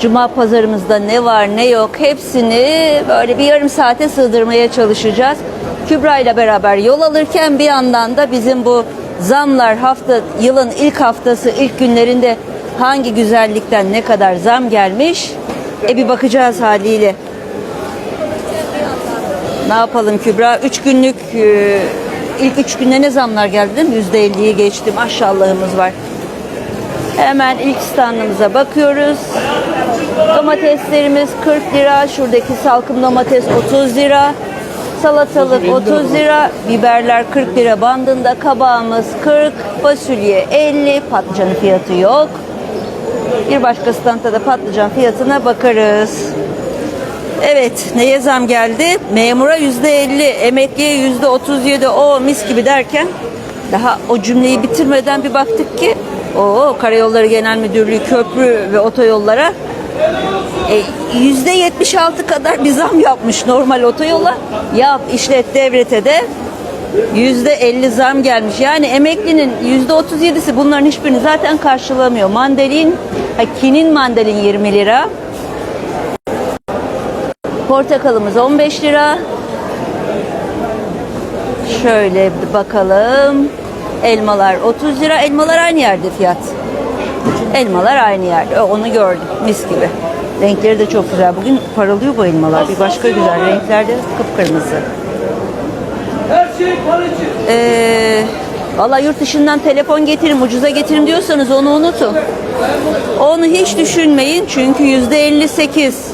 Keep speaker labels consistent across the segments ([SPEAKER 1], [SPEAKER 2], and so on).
[SPEAKER 1] Cuma pazarımızda ne var ne yok hepsini böyle bir yarım saate sığdırmaya çalışacağız. Kübra ile beraber yol alırken bir yandan da bizim bu zamlar hafta yılın ilk haftası ilk günlerinde hangi güzellikten ne kadar zam gelmiş e bir bakacağız haliyle. Ne yapalım Kübra? Üç günlük e, ilk üç günde ne zamlar geldi değil mi? Yüzde elliyi geçti maşallahımız var. Hemen ilk standımıza bakıyoruz. Domateslerimiz 40 lira. Şuradaki salkım domates 30 lira. Salatalık 30 lira. Biberler 40 lira bandında. Kabağımız 40. Fasulye 50. Patlıcanın fiyatı yok. Bir başka standta da patlıcan fiyatına bakarız. Evet, neye zam geldi? Memura yüzde 50, emekliye yüzde 37, o mis gibi derken daha o cümleyi bitirmeden bir baktık ki o Karayolları Genel Müdürlüğü köprü ve otoyollara e, yüzde 76 kadar bir zam yapmış normal otoyola. Yap, işlet, devrete de yüzde 50 zam gelmiş. Yani emeklinin yüzde 37'si bunların hiçbirini zaten karşılamıyor. Mandalin, ha, kinin mandalin 20 lira. Portakalımız 15 lira. Şöyle bakalım. Elmalar 30 lira. Elmalar aynı yerde fiyat. Elmalar aynı yerde. Onu gördüm. Mis gibi. Renkleri de çok güzel. Bugün paralıyor bu elmalar. Bir başka güzel. Renkler de kıpkırmızı.
[SPEAKER 2] Her şey para için.
[SPEAKER 1] Ee, Valla yurt dışından telefon getirin, ucuza getirin diyorsanız onu unutun. Onu hiç düşünmeyin çünkü yüzde 58.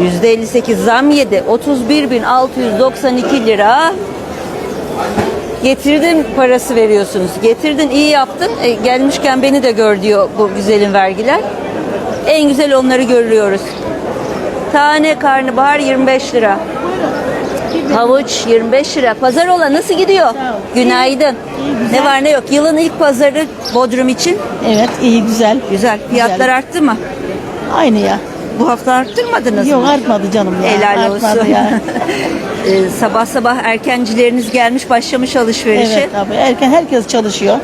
[SPEAKER 1] Yüzde 58 zam yedi. 31.692 lira. Getirdin parası veriyorsunuz. Getirdin iyi yaptın. E, gelmişken beni de gör diyor bu güzelin vergiler. En güzel onları görüyoruz. Tane karnabahar 25 lira. Havuç 25 lira. Pazar ola nasıl gidiyor? Günaydın. Ne var ne yok. Yılın ilk pazarı Bodrum için.
[SPEAKER 3] Evet iyi güzel.
[SPEAKER 1] Güzel. Fiyatlar
[SPEAKER 3] Güzel.
[SPEAKER 1] arttı mı?
[SPEAKER 3] Aynı ya.
[SPEAKER 1] Bu hafta arttırmadınız
[SPEAKER 3] Yok
[SPEAKER 1] mı?
[SPEAKER 3] artmadı canım ya.
[SPEAKER 1] Helal
[SPEAKER 3] Artmadı
[SPEAKER 1] olsun.
[SPEAKER 3] Ya.
[SPEAKER 1] Ee, sabah sabah erkencileriniz gelmiş başlamış alışverişe.
[SPEAKER 3] evet abi erken herkes çalışıyor.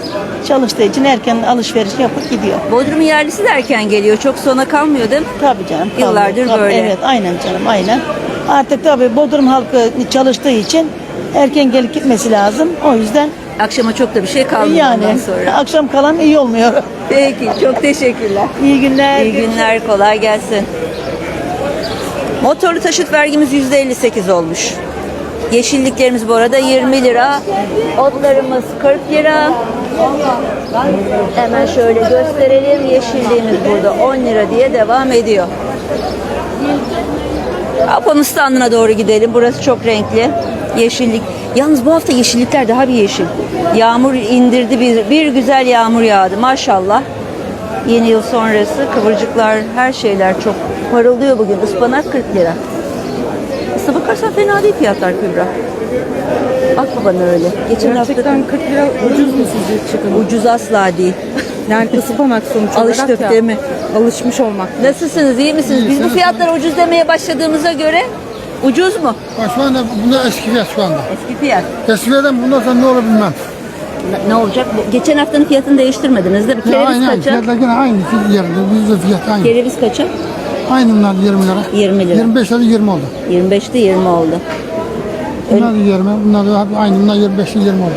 [SPEAKER 3] Çalıştığı için erken alışveriş yapıp gidiyor.
[SPEAKER 1] Bodrum yerlisi de erken geliyor. Çok sona kalmıyor değil mi?
[SPEAKER 3] Tabii canım. tabii,
[SPEAKER 1] Yıllardır
[SPEAKER 3] tabii.
[SPEAKER 1] böyle.
[SPEAKER 3] Evet aynen canım aynen. Artık tabii Bodrum halkı çalıştığı için erken gelip gitmesi lazım. O yüzden
[SPEAKER 1] Akşama çok da bir şey kalmıyor
[SPEAKER 3] yani
[SPEAKER 1] ondan sonra.
[SPEAKER 3] akşam kalan iyi olmuyor.
[SPEAKER 1] Peki çok teşekkürler.
[SPEAKER 3] İyi günler.
[SPEAKER 1] İyi günler, kolay gelsin. Motorlu taşıt vergimiz %58 olmuş. Yeşilliklerimiz bu arada 20 lira. Otlarımız 40 lira. Hemen şöyle gösterelim. Yeşilliğimiz burada 10 lira diye devam ediyor. Apo'nun standına doğru gidelim. Burası çok renkli. Yeşillik. Yalnız bu hafta yeşillikler daha bir yeşil. Yağmur indirdi bir, bir güzel yağmur yağdı maşallah. Yeni yıl sonrası kıvırcıklar her şeyler çok parıldıyor bugün. Ispanak 40 lira. Aslına bakarsan fena değil fiyatlar Kübra. Bakma bana öyle. Geçen
[SPEAKER 4] Gerçekten
[SPEAKER 1] hafta
[SPEAKER 4] 40 lira ucuz mu sizce çıkın?
[SPEAKER 1] ucuz asla değil.
[SPEAKER 4] Yani ıspanak sonuç olarak
[SPEAKER 1] Alıştık
[SPEAKER 4] ya.
[SPEAKER 1] değil mi?
[SPEAKER 4] Alışmış olmak.
[SPEAKER 1] Nasılsınız? iyi misiniz? Biz bu fiyatlara ucuz demeye başladığımıza göre ucuz mu?
[SPEAKER 5] Bak şu anda bunlar eski fiyat şu anda.
[SPEAKER 1] Eski fiyat.
[SPEAKER 5] Eskilerden bundan sonra ne olur bilmem.
[SPEAKER 1] Ne- Ne olacak? Geçen haftanın fiyatını değiştirmediniz değil mi?
[SPEAKER 5] Ya
[SPEAKER 1] Kereviz
[SPEAKER 5] aynı aynı.
[SPEAKER 1] kaça?
[SPEAKER 5] Fiyatlar yine aynı yerinde. Bizde fiyat aynı.
[SPEAKER 1] Kereviz kaça?
[SPEAKER 5] Aynı bunlar 20 lira.
[SPEAKER 1] 20 lira.
[SPEAKER 5] 25 lira 20 oldu.
[SPEAKER 1] 25'te 20 oldu.
[SPEAKER 5] Bunlar da 20. Bunlar da hep aynı. Bunlar 25 lira 20 oldu.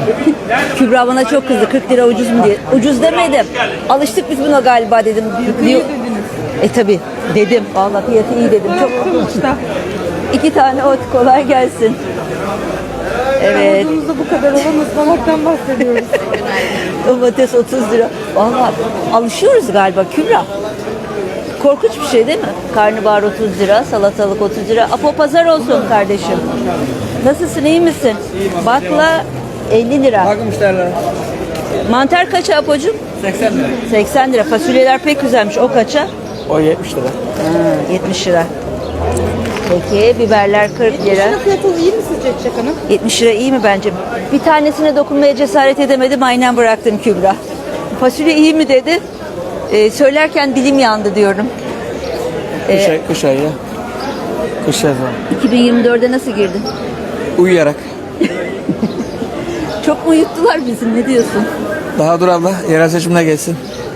[SPEAKER 1] Kübra bana çok kızdı 40 lira ucuz mu diye. Ucuz demedim. Alıştık biz buna galiba dedim. Diyor. E tabi dedim. Vallahi fiyatı iyi dedim. Çok İki tane ot kolay gelsin. Evet.
[SPEAKER 4] Aklımızda bu kadar olan ıspanaktan bahsediyoruz.
[SPEAKER 1] Domates 30 lira. Vallahi alışıyoruz galiba Kübra. Korkunç bir şey değil mi? Karnabahar 30 lira, salatalık 30 lira. Apo pazar olsun kardeşim. Nasılsın, iyi misin? Bakla 50 lira.
[SPEAKER 2] Bakın müşteriler.
[SPEAKER 1] Mantar kaça Apocuğum?
[SPEAKER 2] 80 lira.
[SPEAKER 1] 80 lira. Fasulyeler pek güzelmiş. O kaça?
[SPEAKER 2] O 70 lira.
[SPEAKER 1] Ha, 70 lira. Peki biberler 40 lira.
[SPEAKER 4] Fiyatı iyi mi sizce Çiçek Hanım?
[SPEAKER 1] 70 lira iyi mi bence? Bir tanesine dokunmaya cesaret edemedim. Aynen bıraktım Kübra. Fasulye iyi mi dedi. Ee, söylerken dilim yandı diyorum.
[SPEAKER 2] Kış, ay, kış ayı. Kış sezonu.
[SPEAKER 1] 2024'e nasıl girdin?
[SPEAKER 2] Uyuyarak.
[SPEAKER 1] Çok mu yuttular bizi ne diyorsun?
[SPEAKER 2] Daha dur abla. Yerel seçimine gelsin.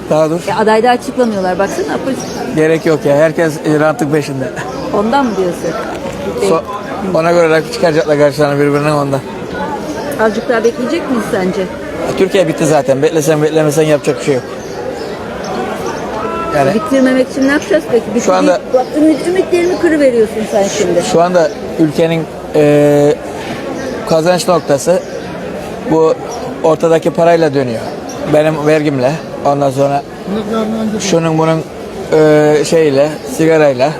[SPEAKER 2] Daha dur.
[SPEAKER 1] E, aday da açıklamıyorlar baksana. polis-
[SPEAKER 2] Gerek yok ya. Herkes e, rantlık peşinde.
[SPEAKER 1] Ondan mı diyorsun?
[SPEAKER 2] So- ona göre rakip çıkaracaklar karşılarına birbirine ondan.
[SPEAKER 1] Azıcık daha bekleyecek miyiz sence?
[SPEAKER 2] Türkiye bitti zaten. Beklesen beklemesen yapacak bir şey yok. Yani
[SPEAKER 1] Bitirmemek için ne yapacağız peki?
[SPEAKER 2] Şu anda-
[SPEAKER 1] Bak, ümit, ümitlerimi kırıveriyorsun sen şimdi.
[SPEAKER 2] şu anda ülkenin e, kazanç noktası bu ortadaki parayla dönüyor. Benim vergimle. Ondan sonra şunun bunun e, şeyle, sigarayla,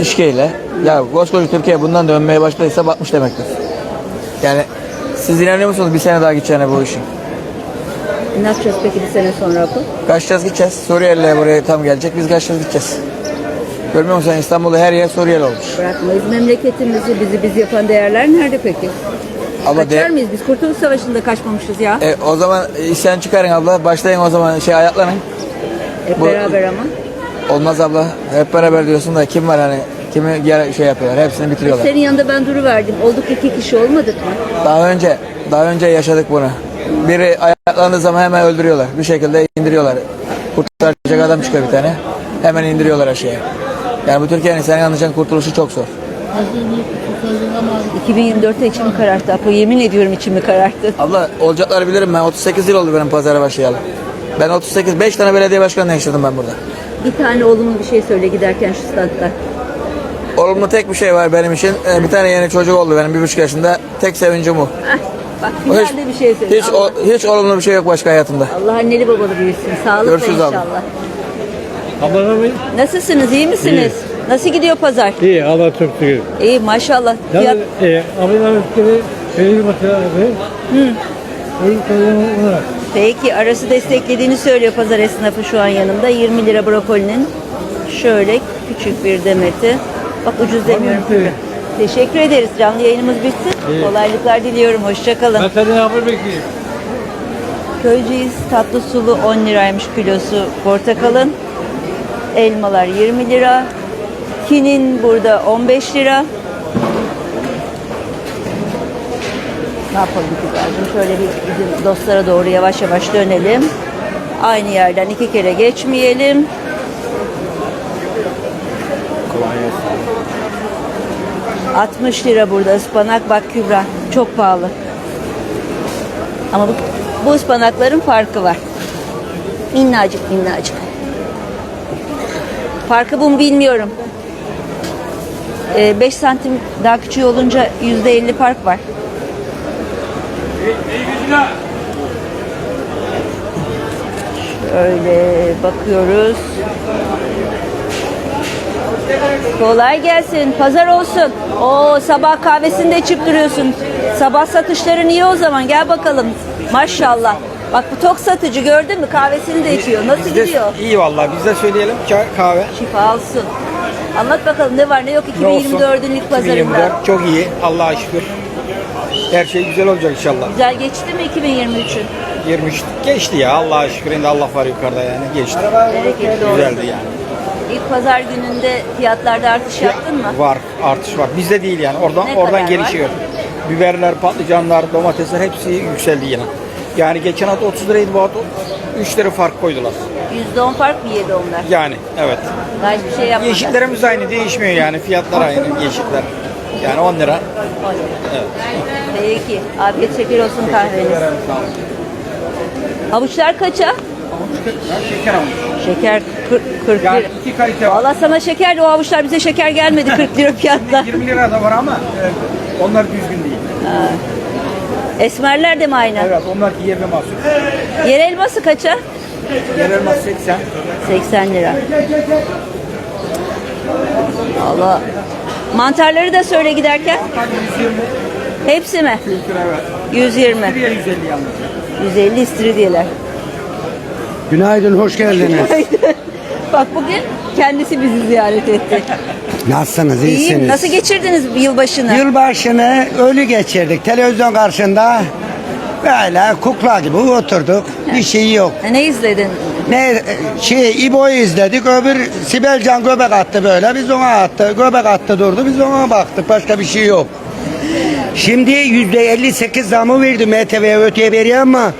[SPEAKER 2] içkiyle. Ya koskoca Türkiye bundan dönmeye başladıysa batmış demektir. Yani siz inanıyor musunuz bir sene daha gideceğine bu işin?
[SPEAKER 1] Ne yapacağız peki bir sene sonra bu?
[SPEAKER 2] Kaçacağız gideceğiz. Suriyeliler buraya tam gelecek. Biz kaçacağız gideceğiz. Görmüyor musun İstanbul'da her yer Suriyeli olmuş.
[SPEAKER 1] Bırakmayız memleketimizi, bizi biz yapan değerler nerede peki?
[SPEAKER 2] Abla
[SPEAKER 1] Kaçar
[SPEAKER 2] de,
[SPEAKER 1] mıyız? Biz Kurtuluş Savaşı'nda kaçmamışız ya.
[SPEAKER 2] e, o zaman isyan çıkarın abla. Başlayın o zaman şey ayaklanın.
[SPEAKER 1] Hep
[SPEAKER 2] bu-
[SPEAKER 1] beraber ama.
[SPEAKER 2] Olmaz abla. Hep beraber diyorsun da kim var hani kimi gel- şey yapıyorlar. Hepsini bitiriyorlar.
[SPEAKER 1] Senin yanında ben duruverdim. Olduk iki kişi olmadık mı?
[SPEAKER 2] Daha önce daha önce yaşadık bunu. Biri ayaklandığı zaman hemen öldürüyorlar. Bir şekilde indiriyorlar. Kurtaracak adam çıkıyor bir tane. Hemen indiriyorlar aşağıya. Yani bu Türkiye'nin senin anlayacağın kurtuluşu çok zor.
[SPEAKER 1] 2024'te içimi kararttı. Apo yemin ediyorum içimi kararttı.
[SPEAKER 2] Abla olacakları bilirim ben. 38 yıl oldu benim pazara başlayalı. Ben 38, 5 tane belediye başkanı yaşadım ben burada.
[SPEAKER 1] Bir tane olumlu bir şey söyle giderken şu standta.
[SPEAKER 2] Olumlu tek bir şey var benim için. Ee, Bir tane yeni çocuk oldu benim bir buçuk yaşında. Tek sevincim bu.
[SPEAKER 1] Heh, bak
[SPEAKER 2] O hiç,
[SPEAKER 1] finalde bir şey söyle.
[SPEAKER 2] hiç,
[SPEAKER 1] Allah,
[SPEAKER 2] o, hiç olumlu bir şey yok başka hayatımda.
[SPEAKER 1] Allah anneli babalı büyüsün. Sağlıkla
[SPEAKER 2] Görüşürüz abi.
[SPEAKER 1] inşallah.
[SPEAKER 6] Ablam iyi.
[SPEAKER 1] Nasılsınız? iyi misiniz? Nasıl gidiyor pazar?
[SPEAKER 6] İyi Allah çok şükür.
[SPEAKER 1] İyi maşallah.
[SPEAKER 6] Yalnız
[SPEAKER 1] Fiyat,
[SPEAKER 6] e, ablam üstleri belirli abi. Hı. Oyun olarak.
[SPEAKER 1] peki arası desteklediğini söylüyor pazar esnafı şu an yanımda. 20 lira brokolinin şöyle küçük bir demeti. Bak ucuz demiyorum.
[SPEAKER 6] Tabii.
[SPEAKER 1] Teşekkür ederiz. Canlı yayınımız bitti. Kolaylıklar diliyorum. Hoşçakalın.
[SPEAKER 6] Ben senden haber bekleyeyim.
[SPEAKER 1] Köyceğiz tatlı sulu 10 liraymış kilosu portakalın. Elmalar 20 lira. Kinin burada 15 lira. Ne yapalım güzelcim? Şöyle bir bizim dostlara doğru yavaş yavaş dönelim. Aynı yerden iki kere geçmeyelim. Kolay 60 lira burada ıspanak bak Kübra. Çok pahalı. Ama bu, bu ıspanakların farkı var. Minnacık minnacık. Farkı bu mu bilmiyorum. 5 santim daha küçüğü olunca %50 fark var. Şöyle bakıyoruz. Kolay gelsin. Pazar olsun. O sabah kahvesini de içip duruyorsun. Sabah satışların iyi o zaman. Gel bakalım. Maşallah. Bak bu tok satıcı gördün mü? Kahvesini de içiyor. Nasıl gidiyor?
[SPEAKER 7] İyi vallahi biz de söyleyelim ka- kahve.
[SPEAKER 1] Şifa olsun. Anlat bakalım ne var ne yok
[SPEAKER 7] Ne olsun?
[SPEAKER 1] 2024'ün ilk pazarında.
[SPEAKER 7] 2024 çok iyi Allah'a şükür. Her şey güzel olacak inşallah.
[SPEAKER 1] Güzel geçti mi 2023'ün?
[SPEAKER 7] 23 geçti ya Allah'a şükür. Şimdi Allah var yukarıda yani geçti.
[SPEAKER 1] Bereketli olsun.
[SPEAKER 7] Güzeldi yani.
[SPEAKER 1] İlk pazar gününde fiyatlarda artış yaptın mı?
[SPEAKER 7] Var artış var. Bizde değil yani. Oradan
[SPEAKER 1] Ne
[SPEAKER 7] oradan
[SPEAKER 1] kadar
[SPEAKER 7] gelişiyor. Biberler, patlıcanlar, domatesler hepsi yükseldi yine. Yani geçen hafta 30 liraydı bu hafta 3 lira fark koydular.
[SPEAKER 1] %10 fark mı yedi onlar?
[SPEAKER 7] Yani evet.
[SPEAKER 1] Daha hiçbir şey yapmadı.
[SPEAKER 7] Yeşillerimiz aynı değişmiyor yani. Fiyatlar aynı yeşiller. Yani 10 lira.
[SPEAKER 1] Peki. Afiyet şeker olsun kahveniz. Havuçlar kaça?
[SPEAKER 7] Şeker almış.
[SPEAKER 1] Şeker 40, 40
[SPEAKER 7] Yani
[SPEAKER 1] lira.
[SPEAKER 7] iki kalite var.
[SPEAKER 1] Valla sana şeker de o havuçlar bize şeker gelmedi 40 lira fiyatla.
[SPEAKER 7] 20 lira da var ama e, onlar düzgün değil.
[SPEAKER 1] Esmerler de mi aynı?
[SPEAKER 7] Evet onlar yerine mahsul.
[SPEAKER 1] Yer elması kaça?
[SPEAKER 7] Yer elmas 80.
[SPEAKER 1] 80 lira. Allah. Mantarları da söyle giderken.
[SPEAKER 7] 120
[SPEAKER 1] Hepsi mi?
[SPEAKER 7] lira evet.
[SPEAKER 1] 120.
[SPEAKER 7] Bir 150 yalnız.
[SPEAKER 1] 150 istiridyeler.
[SPEAKER 8] Günaydın, hoş geldiniz.
[SPEAKER 1] Bak bugün kendisi bizi ziyaret etti.
[SPEAKER 8] Nasılsınız,
[SPEAKER 1] İyiyim.
[SPEAKER 8] iyisiniz?
[SPEAKER 1] Nasıl geçirdiniz yılbaşını?
[SPEAKER 8] Yılbaşını ölü geçirdik. Televizyon karşında böyle kukla gibi oturduk. Bir şey yok.
[SPEAKER 1] Ha, Ne izledin?
[SPEAKER 8] Ne şey İbo'yu izledik. Öbür Sibelcan göbek attı böyle. Biz ona attı. Göbek attı durdu. Biz ona baktık. Başka bir şey yok. Şimdi yüzde 58 zamı verdi MTV'ye öteye veriyor ama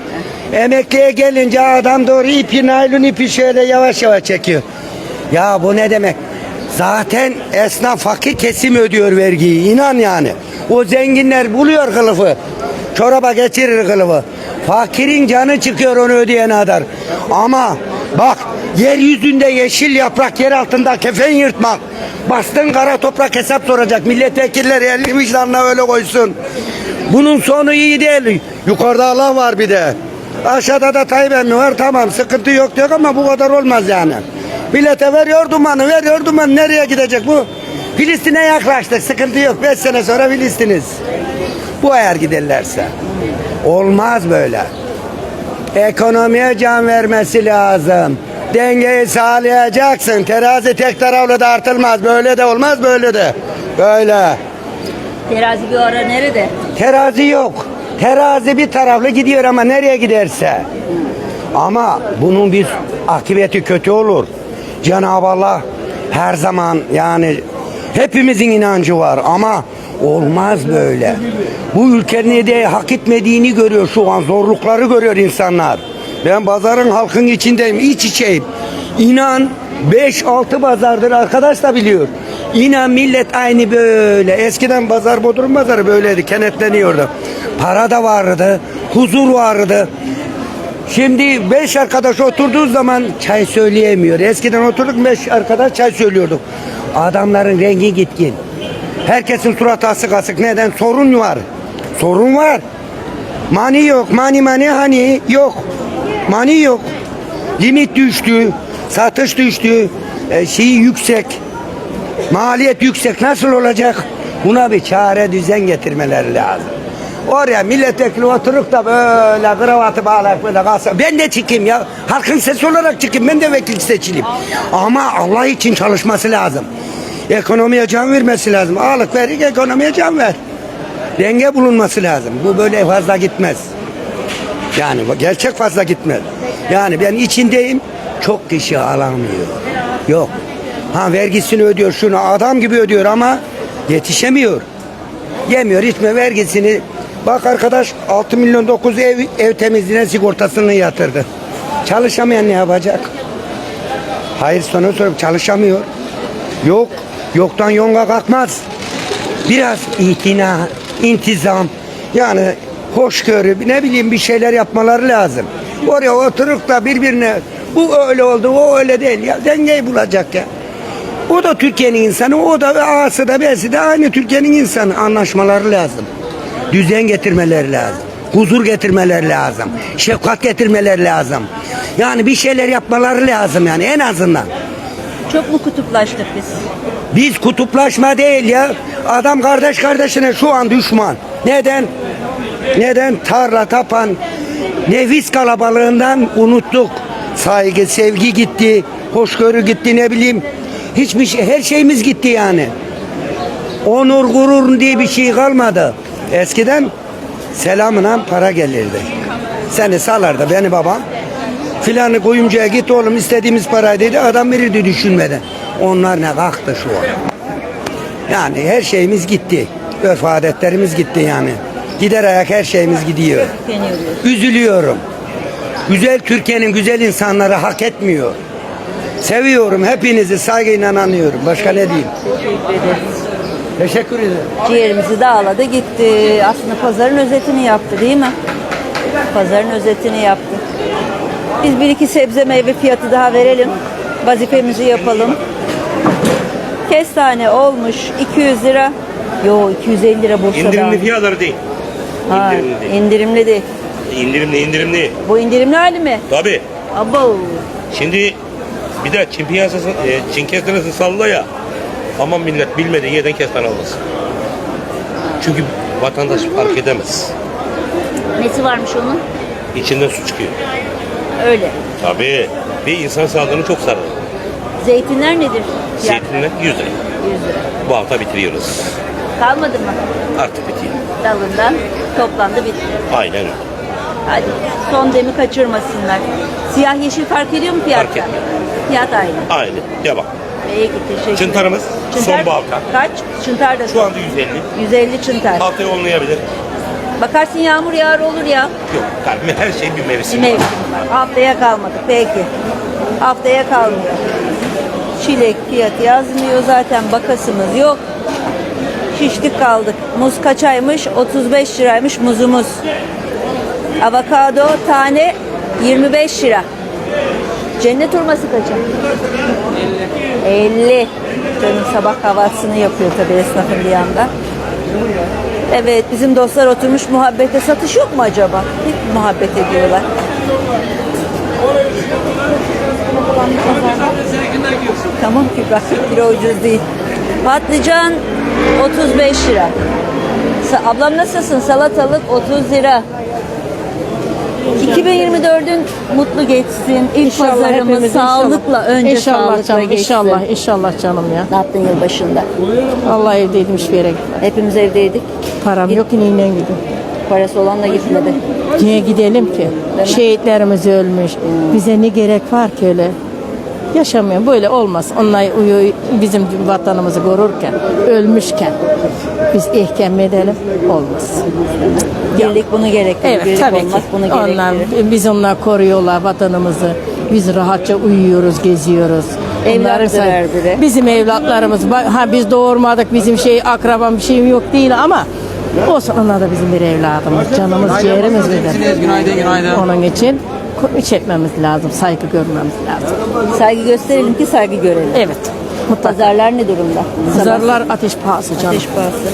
[SPEAKER 8] Emekliye gelince adam doğru ipi naylon ipi şöyle yavaş yavaş çekiyor. Ya bu ne demek? Zaten esnaf fakir kesim ödüyor vergiyi. inan yani. O zenginler buluyor kılıfı. Çoraba geçirir kılıfı. Fakirin canı çıkıyor onu ödeyene kadar. Ama bak yeryüzünde yeşil yaprak yer altında kefen yırtmak. Bastın kara toprak hesap soracak. Milletvekilleri elini vicdanına öyle koysun. Bunun sonu iyi değil. Yukarıda Allah var bir de. Aşağıda da Tayyip emmi var tamam sıkıntı yok diyor ama bu kadar olmaz yani. Millete veriyor dumanı veriyor dumanı nereye gidecek bu? Filistin'e yaklaştık sıkıntı yok 5 sene sonra Filistin'iz. Bu eğer giderlerse. Olmaz böyle. Ekonomiye can vermesi lazım. Dengeyi sağlayacaksın. Terazi tek taraflı da artılmaz. Böyle de olmaz böyle de. Böyle.
[SPEAKER 1] Terazi bir ara nerede?
[SPEAKER 8] Terazi yok. Terazi bir taraflı gidiyor ama nereye giderse. Ama bunun bir akıbeti kötü olur. Cenab-ı Allah her zaman yani hepimizin inancı var ama olmaz böyle. Bu ülkenin de hak etmediğini görüyor şu an zorlukları görüyor insanlar. Ben pazarın halkın içindeyim iç içeyim. İnan 5-6 pazardır arkadaş da biliyor. İnan millet aynı böyle. Eskiden pazar Bodrum pazarı böyleydi. Kenetleniyordu. Para da vardı. Huzur vardı. Şimdi beş arkadaş oturduğu zaman çay söyleyemiyor. Eskiden oturduk beş arkadaş çay söylüyorduk. Adamların rengi gitkin. Herkesin suratı asık asık. Neden? Sorun var. Sorun var. Mani yok. Mani mani hani yok. Mani yok. Limit düştü. Satış düştü. E, şeyi yüksek. Maliyet yüksek. Nasıl olacak? Buna bir çare düzen getirmeleri lazım. Oraya milletvekili oturup da böyle kravatı bağlayıp böyle kalsa. Ben de çıkayım ya. Halkın sesi olarak çıkayım. Ben de vekil seçileyim. Ama Allah için çalışması lazım. Ekonomiye can vermesi lazım. Ağlık verik ekonomiye can ver. Denge bulunması lazım. Bu böyle fazla gitmez. Yani gerçek fazla gitmez. Yani ben içindeyim. Çok kişi alamıyor. Yok. Ha vergisini ödüyor şunu adam gibi ödüyor ama yetişemiyor. Yemiyor içme vergisini. Bak arkadaş 6 milyon 9 ev, ev temizliğine sigortasını yatırdı. Çalışamayan ne yapacak? Hayır sonra sorup çalışamıyor. Yok. Yoktan yonga kalkmaz. Biraz itina, intizam yani hoşgörü ne bileyim bir şeyler yapmaları lazım. Oraya oturup da birbirine bu öyle oldu o öyle değil ya dengeyi bulacak ya. O da Türkiye'nin insanı o da A'sı da B'si de aynı Türkiye'nin insanı anlaşmaları lazım. Düzen getirmeleri lazım. Huzur getirmeleri lazım. Şefkat getirmeleri lazım. Yani bir şeyler yapmaları lazım yani en azından.
[SPEAKER 1] Çok mu kutuplaştık biz?
[SPEAKER 8] Biz kutuplaşma değil ya. Adam kardeş kardeşine şu an düşman. Neden? Neden? Tarla tapan nefis kalabalığından unuttuk. Saygı, sevgi gitti. Hoşgörü gitti ne bileyim. Hiçbir şey, her şeyimiz gitti yani. Onur, gurur diye bir şey kalmadı. Eskiden selamına para gelirdi. Seni salardı beni babam. Filanı kuyumcuya git oğlum istediğimiz parayı dedi. Adam verirdi düşünmeden. Onlar ne kalktı şu an. Yani her şeyimiz gitti. Örf adetlerimiz gitti yani. Gider ayak her şeyimiz gidiyor. Üzülüyorum. Güzel Türkiye'nin güzel insanları hak etmiyor. Seviyorum hepinizi saygıyla anıyorum. Başka ne diyeyim? Teşekkür ederim.
[SPEAKER 1] Ciğerimizi dağladı gitti. Aslında pazarın özetini yaptı değil mi? Pazarın özetini yaptı. Biz bir iki sebze meyve fiyatı daha verelim. Vazifemizi yapalım. Kestane olmuş 200 lira. Yo 250 lira Bursa'da.
[SPEAKER 9] İndirimli fiyatları değil.
[SPEAKER 1] Ha,
[SPEAKER 9] indirimli değil.
[SPEAKER 1] indirimli değil.
[SPEAKER 9] İndirimli indirimli.
[SPEAKER 1] Bu indirimli hali mi?
[SPEAKER 9] Tabi.
[SPEAKER 1] Abo.
[SPEAKER 9] Şimdi bir de Çin piyasası, e, Çin kestanesi salla ya. Aman millet bilmediği yerden kestane almasın. Çünkü vatandaş fark edemez.
[SPEAKER 1] Nesi varmış onun?
[SPEAKER 9] İçinden su çıkıyor.
[SPEAKER 1] Öyle.
[SPEAKER 9] Tabi. Bir insan sağlığını çok sarar.
[SPEAKER 1] Zeytinler nedir?
[SPEAKER 9] Zeytinler 100 lira.
[SPEAKER 1] 100 lira.
[SPEAKER 9] Bu hafta bitiriyoruz.
[SPEAKER 1] Kalmadı mı?
[SPEAKER 9] Artık bitiyor.
[SPEAKER 1] Dalından toplandı bitti.
[SPEAKER 9] Aynen öyle.
[SPEAKER 1] Hadi son demi kaçırmasınlar. Siyah yeşil fark ediyor mu fiyatta?
[SPEAKER 9] Fark etmiyor.
[SPEAKER 1] Fiyat aynı.
[SPEAKER 9] Aynen. Devam.
[SPEAKER 1] Peki teşekkür
[SPEAKER 9] Çıntarımız son hafta.
[SPEAKER 1] Kaç? Çıntar da
[SPEAKER 9] Şu anda 150.
[SPEAKER 1] 150 çıntar.
[SPEAKER 9] Haftaya olmayabilir.
[SPEAKER 1] Bakarsın yağmur yağar olur ya.
[SPEAKER 9] Yok kalbime her şey bir mevsim.
[SPEAKER 1] Mevsim var. Haftaya kalmadık peki. Haftaya kalmıyor. Çilek fiyatı yazmıyor zaten bakasımız yok. Şişlik kaldık. Muz kaçaymış? 35 liraymış muzumuz. Avokado tane 25 lira. Cennet hurması kaça? 50. 50. Canım sabah kahvaltısını yapıyor tabii esnafın bir yandan. Evet bizim dostlar oturmuş muhabbete satış yok mu acaba? Hep muhabbet ediyorlar. Tamam Kübra 40 lira ucuz değil. Patlıcan 35 lira. Ablam nasılsın? Salatalık 30 lira. 2024'ün mutlu geçsin. İlk pazarımız sağlıkla önce
[SPEAKER 10] İnşallah
[SPEAKER 1] sağlıkla
[SPEAKER 10] canım,
[SPEAKER 1] geçsin.
[SPEAKER 10] inşallah, inşallah canım ya.
[SPEAKER 1] Ne yaptın yılbaşında?
[SPEAKER 10] Allah evdeydim hiçbir yere gitmedim.
[SPEAKER 1] Hepimiz evdeydik.
[SPEAKER 10] Param yok yine inan gidiyorum.
[SPEAKER 1] Parası olan da gitmedi.
[SPEAKER 10] Niye gidelim ki? Şehitlerimiz ölmüş. Bize ne gerek var ki öyle? Yaşamıyor. Böyle olmaz. Onlar uyu, bizim vatanımızı korurken, ölmüşken biz ihkem edelim. Olmaz.
[SPEAKER 1] Birlik bunu gerektirir.
[SPEAKER 10] Evet
[SPEAKER 1] Birlik
[SPEAKER 10] tabii
[SPEAKER 1] olmaz
[SPEAKER 10] ki.
[SPEAKER 1] bunu
[SPEAKER 10] Onlar,
[SPEAKER 1] gerektirir.
[SPEAKER 10] biz onlar koruyorlar vatanımızı. Biz rahatça uyuyoruz, geziyoruz.
[SPEAKER 1] Her biri.
[SPEAKER 10] Bizim evlatlarımız. Ha biz doğurmadık, bizim şey akrabam bir şeyim yok değil ama olsun onlar da bizim bir evladımız. Canımız, ciğerimiz bizim.
[SPEAKER 2] Günaydın, günaydın.
[SPEAKER 10] Onun için etmemiz lazım, saygı görmemiz lazım.
[SPEAKER 1] Saygı gösterelim ki saygı görelim.
[SPEAKER 10] Evet. Mutlaka.
[SPEAKER 1] Pazarlar ne durumda?
[SPEAKER 10] Pazarlar ateş pahası canım.
[SPEAKER 1] Ateş pahası.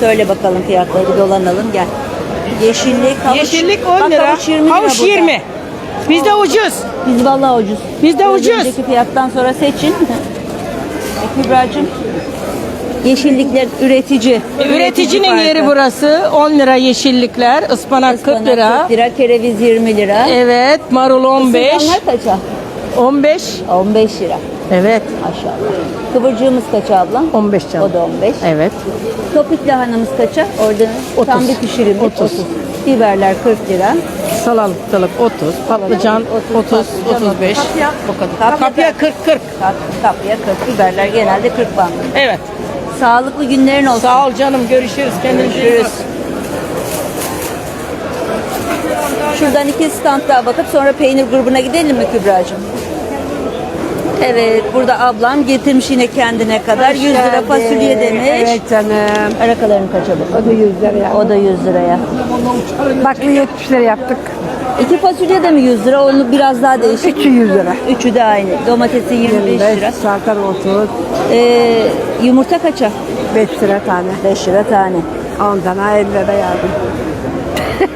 [SPEAKER 1] Söyle bakalım fiyatları bir dolanalım gel. Yeşillik, havuç.
[SPEAKER 10] Yeşillik
[SPEAKER 1] Bak,
[SPEAKER 10] 10 lira,
[SPEAKER 1] Havuç 20 lira
[SPEAKER 10] havuç
[SPEAKER 1] burada.
[SPEAKER 10] 20. Bizde ucuz.
[SPEAKER 1] Biz vallahi ucuz.
[SPEAKER 10] Bizde ucuz.
[SPEAKER 1] Önceki fiyattan sonra seçin. Kübra'cığım. Yeşillikler üretici.
[SPEAKER 10] Üreticinin yeri burası. 10 lira yeşillikler, ıspanak 40
[SPEAKER 1] Ispanak
[SPEAKER 10] lira.
[SPEAKER 1] 40 lira, kereviz 20 lira.
[SPEAKER 10] Evet, marul 15.
[SPEAKER 1] Soğanlar kaça?
[SPEAKER 10] 15.
[SPEAKER 1] 15 lira.
[SPEAKER 10] Evet,
[SPEAKER 1] Maşallah. Kıvırcığımız kaça ablam?
[SPEAKER 10] 15 canım.
[SPEAKER 1] O da 15.
[SPEAKER 10] Evet.
[SPEAKER 1] Topik lahanamız kaça? Orada tam
[SPEAKER 10] 30.
[SPEAKER 1] bir pişirimlik
[SPEAKER 10] 30.
[SPEAKER 1] 30. Biberler 40 lira.
[SPEAKER 10] Salatalık 30, patlıcan 30, 35. Bu kadar. Kapya 40 40.
[SPEAKER 1] Kap, kapya 40. Biberler genelde 40 bandı.
[SPEAKER 10] Evet.
[SPEAKER 1] Sağlıklı günlerin olsun.
[SPEAKER 10] Sağ ol canım. Görüşürüz. Kendinize iyi bakın.
[SPEAKER 1] Şuradan iki stand daha bakıp sonra peynir grubuna gidelim mi Kübra'cığım? Evet burada ablam getirmiş yine kendine kadar 100 lira fasulye demiş.
[SPEAKER 4] Evet canım.
[SPEAKER 1] Arakalarını kaça bu?
[SPEAKER 4] O da 100 lira.
[SPEAKER 1] O da 100 liraya.
[SPEAKER 4] Baklı 70 lira yaptık.
[SPEAKER 1] İki fasulye de mi 100 lira? Onu biraz daha değişik.
[SPEAKER 4] Üçü 100 lira.
[SPEAKER 1] Üçü de aynı. Domatesi 25 lira.
[SPEAKER 4] Salatan 30.
[SPEAKER 1] Ee, yumurta kaça?
[SPEAKER 4] 5 lira tane.
[SPEAKER 1] 5 lira tane.
[SPEAKER 4] 10 tane 50 lira yardım.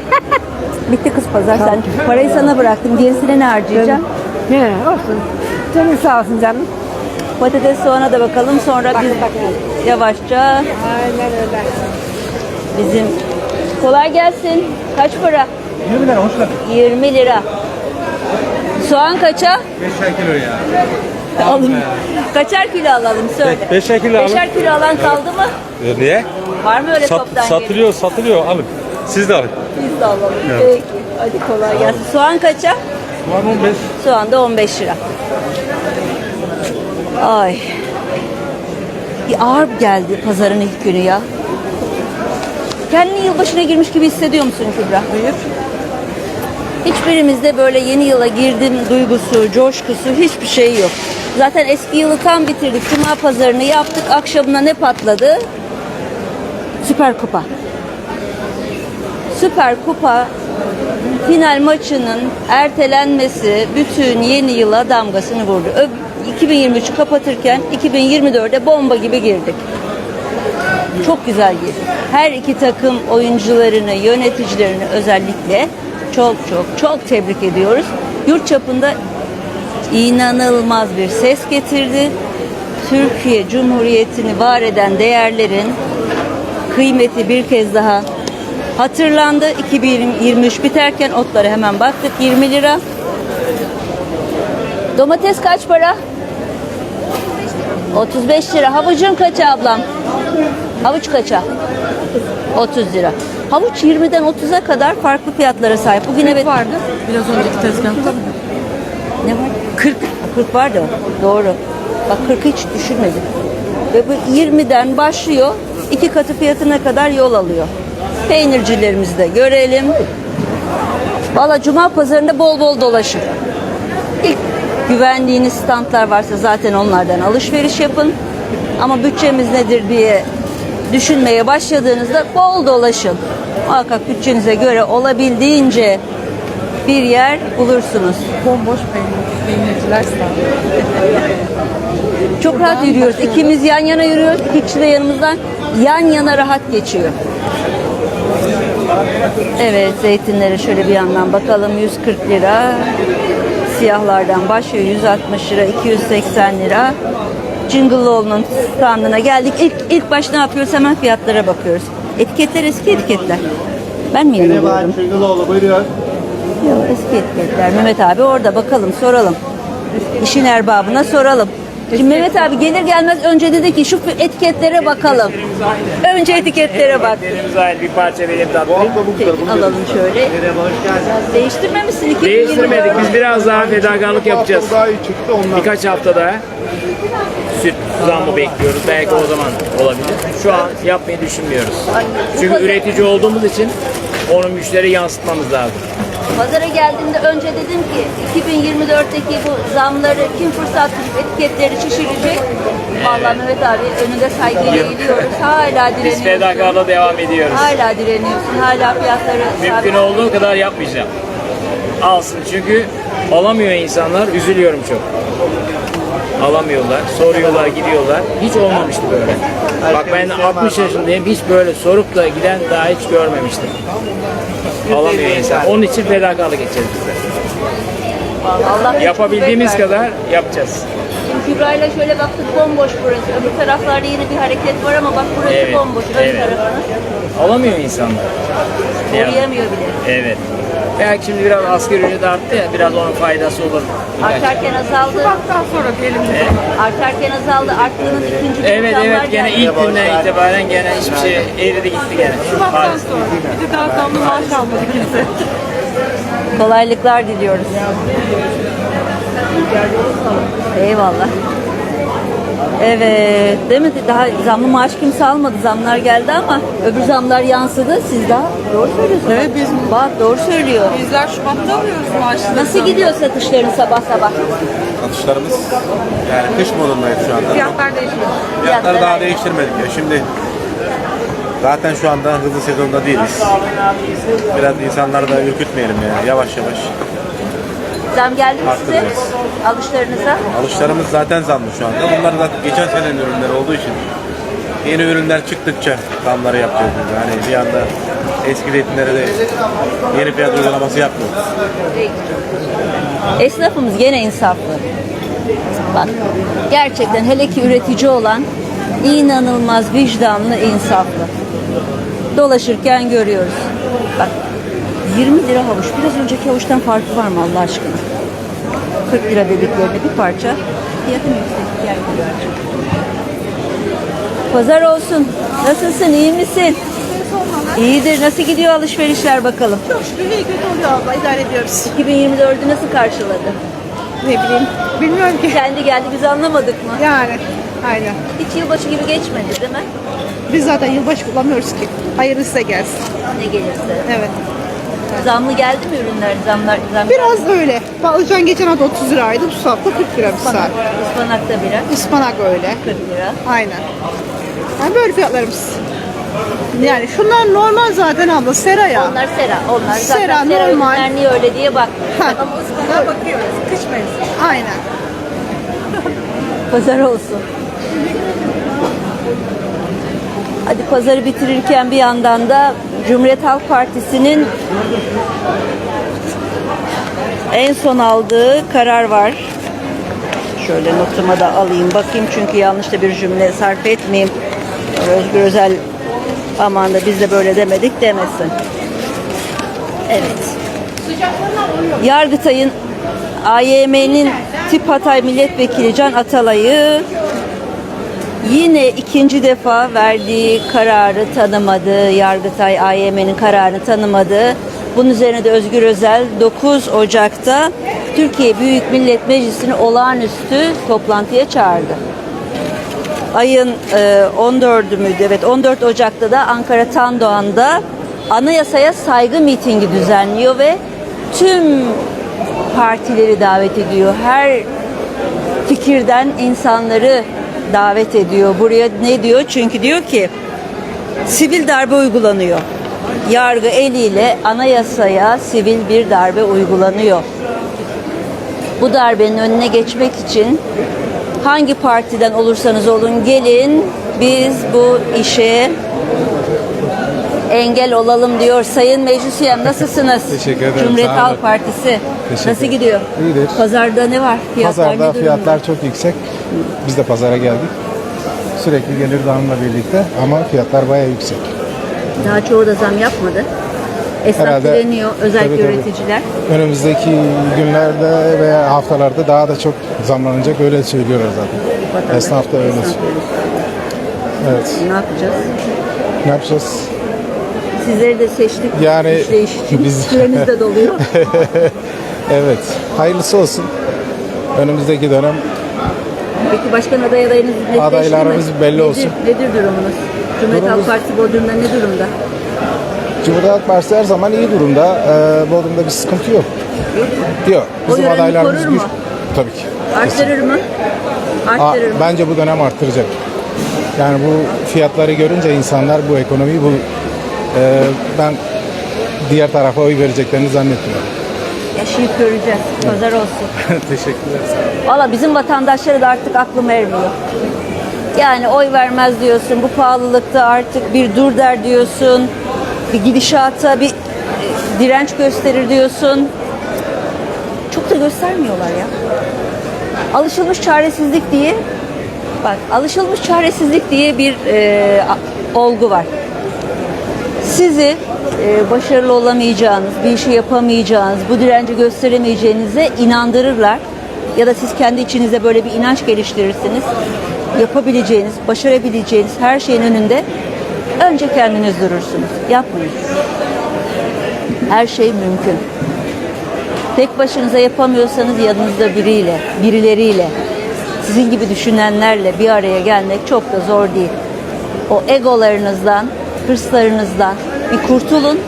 [SPEAKER 1] Bitti kız pazar. Sen parayı sana bıraktım. Gerisine ne harcayacaksın?
[SPEAKER 4] Ne olsun. Canın sağ olsun canım.
[SPEAKER 1] Patates soğana da bakalım. Sonra biz yavaşça
[SPEAKER 4] Aynen öyle.
[SPEAKER 1] bizim kolay gelsin. Kaç para?
[SPEAKER 6] 20 lira hoş geldin.
[SPEAKER 1] 20 lira. Soğan kaça?
[SPEAKER 6] 5 kilo ya.
[SPEAKER 1] Alın. Kaçar kilo alalım söyle.
[SPEAKER 6] Be- beşer kilo alın.
[SPEAKER 1] Beşer kilo alan kaldı mı?
[SPEAKER 6] Niye?
[SPEAKER 1] Var mı öyle
[SPEAKER 6] Sat,
[SPEAKER 1] toptan geliyor?
[SPEAKER 6] satılıyor, satılıyor. Alın. Siz de alın.
[SPEAKER 1] Biz de alalım. Peki. Hadi kolay gelsin. Soğan kaça?
[SPEAKER 6] Var 15.
[SPEAKER 1] Soğan da 15 lira. Ay. Bir ağır geldi pazarın ilk günü ya. Kendini yılbaşına girmiş gibi hissediyor musun Kübra? Hayır. Hiçbirimizde böyle yeni yıla girdim duygusu, coşkusu hiçbir şey yok. Zaten eski yılı tam bitirdik. Cuma pazarını yaptık. Akşamına ne patladı? Süper Kupa. Süper Kupa final maçının ertelenmesi bütün yeni yıla damgasını vurdu. Ö- 2023'ü kapatırken 2024'e bomba gibi girdik. Çok güzel girdik. Her iki takım oyuncularını, yöneticilerini özellikle çok çok çok tebrik ediyoruz. Yurt çapında inanılmaz bir ses getirdi. Türkiye Cumhuriyeti'ni var eden değerlerin kıymeti bir kez daha hatırlandı. 2023 biterken otlara hemen baktık 20 lira. Domates kaç para? 35 lira. Havucun kaç ablam? Havuç kaça? 30 lira. Havuç 20'den 30'a kadar farklı fiyatlara sahip. Bugün evet vardı.
[SPEAKER 10] Biraz önceki tezgahta.
[SPEAKER 1] Ne var? 40. 40 vardı. Doğru. Bak 40 hiç düşürmedim. Ve bu 20'den başlıyor. iki katı fiyatına kadar yol alıyor. Peynircilerimizi de görelim. Valla cuma pazarında bol bol dolaşın. İlk güvendiğiniz standlar varsa zaten onlardan alışveriş yapın. Ama bütçemiz nedir diye düşünmeye başladığınızda bol dolaşın. Muhakkak bütçenize göre olabildiğince bir yer bulursunuz.
[SPEAKER 4] Bomboş peynir, peynirciler
[SPEAKER 1] Çok rahat yürüyoruz. İkimiz yan yana yürüyoruz. İki kişi de yanımızdan yan yana rahat geçiyor. Evet zeytinlere şöyle bir yandan bakalım. 140 lira. Siyahlardan başlıyor. 160 lira, 280 lira. Cingıllıoğlu'nun standına geldik. İlk, ilk baş ne yapıyoruz? Hemen fiyatlara bakıyoruz. Etiketler eski etiketler. Ben mi yanılıyorum? Yok eski etiketler. Mehmet abi orada bakalım soralım. İşin erbabına soralım. Şimdi Mehmet abi gelir gelmez önce dedi ki şu etiketlere bakalım. Önce etiketlere bak.
[SPEAKER 6] bir parça vereyim tatlım.
[SPEAKER 1] Peki, alalım şöyle. Biraz değiştirmemişsin. 2020.
[SPEAKER 6] Değiştirmedik. Biz biraz daha fedakarlık yapacağız. Birkaç haftada süt zammı bekliyoruz. Belki o zaman olabilir. Şu an yapmayı düşünmüyoruz. Çünkü üretici olduğumuz için onu müşteri yansıtmamız lazım.
[SPEAKER 1] Pazara geldiğimde önce dedim ki 2024'teki bu zamları kim fırsat bulup etiketleri şişirecek? Vallahi Mehmet abi önünde saygıyla eğiliyoruz. Hala
[SPEAKER 6] Biz
[SPEAKER 1] direniyorsun.
[SPEAKER 6] fedakarlığa devam ediyoruz.
[SPEAKER 1] Hala direniyorsun. Hala fiyatları
[SPEAKER 6] Mümkün olduğu kadar yapmayacağım. Alsın çünkü alamıyor insanlar. Üzülüyorum çok. Alamıyorlar, soruyorlar, gidiyorlar. Hiç olmamıştı böyle. Bak ben 60 yaşındayım. Hiç böyle sorup da giden daha hiç görmemiştim. Alamıyor insan. Onun için fedakarlık edeceğiz biz de.
[SPEAKER 1] Allah
[SPEAKER 6] Yapabildiğimiz kadar yapacağız.
[SPEAKER 1] Şimdi Kübra'yla şöyle baktık bomboş burası. Öbür taraflarda yine bir hareket var ama bak burası
[SPEAKER 6] Evet,
[SPEAKER 1] bomboş. Ön
[SPEAKER 6] evet.
[SPEAKER 1] tarafını
[SPEAKER 6] Alamıyor insanlar. Yani,
[SPEAKER 1] koruyamıyor bile.
[SPEAKER 6] evet. Belki şimdi biraz asgari ücret arttı ya, biraz onun faydası olur. Birkaç-
[SPEAKER 1] Artarken azaldı.
[SPEAKER 4] Daha sonra diyelim.
[SPEAKER 1] Artarken azaldı. Arttığının ikinci
[SPEAKER 6] Evet
[SPEAKER 1] zamlar
[SPEAKER 6] evet gene
[SPEAKER 1] geldi.
[SPEAKER 6] ilk günden itibaren gene hiçbir şey eridi gitti gene. Maalesef.
[SPEAKER 4] Bir de daha zamlı maaş almadı kimse.
[SPEAKER 1] Kolaylıklar diliyoruz. Eyvallah. Evet, değil mi? Daha zamlı maaş kimse almadı. Zamlar geldi ama öbür zamlar yansıdı. Siz daha doğru söylüyorsunuz. Evet, biz Bak doğru söylüyor.
[SPEAKER 4] Bizler Şubat'ta alıyoruz maaşını.
[SPEAKER 1] Nasıl gidiyor satışların sabah sabah?
[SPEAKER 11] Satışlarımız yani kış modundayız şu anda.
[SPEAKER 4] Fiyatlar değişmiyor.
[SPEAKER 11] Fiyatları daha değiştirmedik ya. Şimdi zaten şu anda hızlı sezonda değiliz. Biraz insanları da ürkütmeyelim ya. Yavaş yavaş.
[SPEAKER 1] Zam geldi mi size? Alışlarınıza?
[SPEAKER 11] Alışlarımız zaten zamlı şu anda. Bunlar zaten geçen senenin ürünleri olduğu için yeni ürünler çıktıkça zamları yapacağız biz. Hani bir anda eski zeytinlere de yeni fiyat uygulaması yapmıyoruz.
[SPEAKER 1] Esnafımız gene insaflı. Bak gerçekten hele ki üretici olan inanılmaz vicdanlı, insaflı. Dolaşırken görüyoruz. Bak 20 lira havuç. Biraz önceki havuçtan farkı var mı Allah aşkına? 40 lira dediklerinde bir parça fiyatı yüksek yer Pazar olsun. Nasılsın? iyi misin? İyidir. Nasıl gidiyor alışverişler bakalım?
[SPEAKER 3] Çok şükür iyi kötü oluyor abla idare ediyoruz.
[SPEAKER 1] 2024'ü nasıl karşıladı?
[SPEAKER 3] Ne bileyim. Bilmiyorum ki.
[SPEAKER 1] Kendi geldi biz anlamadık mı?
[SPEAKER 3] Yani aynen.
[SPEAKER 1] Hiç yılbaşı gibi geçmedi değil mi?
[SPEAKER 3] Biz zaten yılbaşı kullanmıyoruz ki. Hayırlısı gelsin.
[SPEAKER 1] Ne gelirse.
[SPEAKER 3] Evet.
[SPEAKER 1] Zamlı geldi mi ürünler? Zamlar, zam
[SPEAKER 3] Biraz öyle. Patlıcan geçen hafta 30 liraydı. Bu hafta 40 lira bir saat.
[SPEAKER 1] Ispanakta biraz
[SPEAKER 3] Ispanak öyle.
[SPEAKER 1] 40 lira.
[SPEAKER 3] Aynen. Yani böyle fiyatlarımız. Yani şunlar normal zaten abla. Sera ya.
[SPEAKER 1] Onlar sera. Onlar zaten
[SPEAKER 3] Sera,
[SPEAKER 1] sera,
[SPEAKER 3] normal.
[SPEAKER 1] ürünler niye öyle diye bak.
[SPEAKER 3] Ha.
[SPEAKER 1] Ama ıspanağa bakıyoruz. Kış mevsimi.
[SPEAKER 3] Aynen.
[SPEAKER 1] Pazar olsun. Hadi pazarı bitirirken bir yandan da Cumhuriyet Halk Partisi'nin en son aldığı karar var. Şöyle notuma da alayım bakayım çünkü yanlış da bir cümle sarf etmeyeyim. Özgür Özel aman da biz de böyle demedik demesin. Evet. Yargıtay'ın AYM'nin Tip Hatay Milletvekili Can Atalay'ı yine ikinci defa verdiği kararı tanımadı. Yargıtay AYM'nin kararını tanımadı. Bunun üzerine de Özgür Özel 9 Ocak'ta Türkiye Büyük Millet Meclisi'ni olağanüstü toplantıya çağırdı. Ayın e, 14'ü müydü? Evet 14 Ocak'ta da Ankara Tandoğan'da anayasaya saygı mitingi düzenliyor ve tüm partileri davet ediyor. Her fikirden insanları davet ediyor. Buraya ne diyor? Çünkü diyor ki sivil darbe uygulanıyor. Yargı eliyle anayasaya sivil bir darbe uygulanıyor. Bu darbenin önüne geçmek için hangi partiden olursanız olun gelin biz bu işe engel olalım diyor. Sayın Meclis Üyem nasılsınız?
[SPEAKER 5] Teşekkür ederim,
[SPEAKER 1] Cumhuriyet
[SPEAKER 5] sağ olun.
[SPEAKER 1] Halk Partisi.
[SPEAKER 5] Teşekkür
[SPEAKER 1] Nasıl gidiyor?
[SPEAKER 5] İyidir.
[SPEAKER 1] Pazarda ne var? Fiyatlar
[SPEAKER 5] Pazarda
[SPEAKER 1] ne
[SPEAKER 5] fiyatlar çok yüksek. Biz de pazara geldik. Sürekli gelir zamla birlikte ama fiyatlar bayağı yüksek.
[SPEAKER 1] Daha çoğu da zam yapmadı. Esnaf
[SPEAKER 5] Herhalde-
[SPEAKER 1] direniyor, özellikle
[SPEAKER 5] Tabii, tabii.
[SPEAKER 1] üreticiler.
[SPEAKER 5] Önümüzdeki günlerde veya haftalarda daha da çok zamlanacak öyle söylüyorlar zaten.
[SPEAKER 1] Vatandaş,
[SPEAKER 5] Esnaf da öyle.
[SPEAKER 1] esnaf öyle.
[SPEAKER 5] Evet.
[SPEAKER 1] Ne yapacağız?
[SPEAKER 5] Ne yapacağız?
[SPEAKER 1] Sizleri de seçtik.
[SPEAKER 5] Yani biz-
[SPEAKER 1] Süremiz de doluyor.
[SPEAKER 5] Evet. Hayırlısı olsun. Önümüzdeki dönem
[SPEAKER 1] Peki başkan aday adayınız netleşti mi?
[SPEAKER 5] Adaylarımız belli
[SPEAKER 1] Nedir-
[SPEAKER 5] olsun.
[SPEAKER 1] Nedir durumunuz? Cumhuriyet Halk Partisi Bodrum'da ne durumda?
[SPEAKER 5] Cumhuriyet Halk Partisi her zaman iyi durumda. Ee, Bodrum'da bir sıkıntı yok. Yok. Bizim adaylarımız
[SPEAKER 1] korur mu?
[SPEAKER 5] güç. Tabii ki.
[SPEAKER 1] Arttırır mı?
[SPEAKER 5] Aa,
[SPEAKER 1] Arttırır mı?
[SPEAKER 5] bence bu dönem arttıracak. Yani bu fiyatları görünce insanlar bu ekonomiyi bu e, ben diğer tarafa oy vereceklerini zannetmiyorum.
[SPEAKER 1] Yaşayıp göreceğiz. Pazar olsun.
[SPEAKER 5] Teşekkürler.
[SPEAKER 1] Valla bizim vatandaşlara da artık aklım ermiyor. Yani oy vermez diyorsun. Bu pahalılıkta artık bir dur der diyorsun. Bir gidişata bir e, direnç gösterir diyorsun. Çok da göstermiyorlar ya. Alışılmış çaresizlik diye bak alışılmış çaresizlik diye bir e, olgu var. Sizi e, başarılı olamayacağınız, bir işi yapamayacağınız, bu direnci gösteremeyeceğinize inandırırlar. Ya da siz kendi içinize böyle bir inanç geliştirirsiniz. Yapabileceğiniz, başarabileceğiniz her şeyin önünde önce kendiniz durursunuz. Yapmayın. Her şey mümkün. Tek başınıza yapamıyorsanız yanınızda biriyle, birileriyle, sizin gibi düşünenlerle bir araya gelmek çok da zor değil. O egolarınızdan, hırslarınızdan bir kurtulun.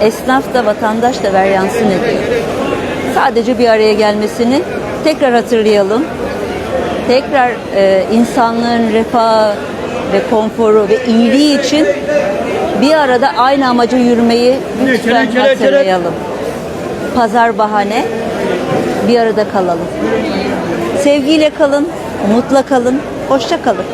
[SPEAKER 1] Esnaf da vatandaş da veryansın ediyor. Sadece bir araya gelmesini tekrar hatırlayalım. Tekrar e, insanlığın refahı ve konforu ve iyiliği için bir arada aynı amaca yürümeyi lütfen hatırlayalım. Pazar bahane, bir arada kalalım. Sevgiyle kalın, umutla kalın, hoşça kalın.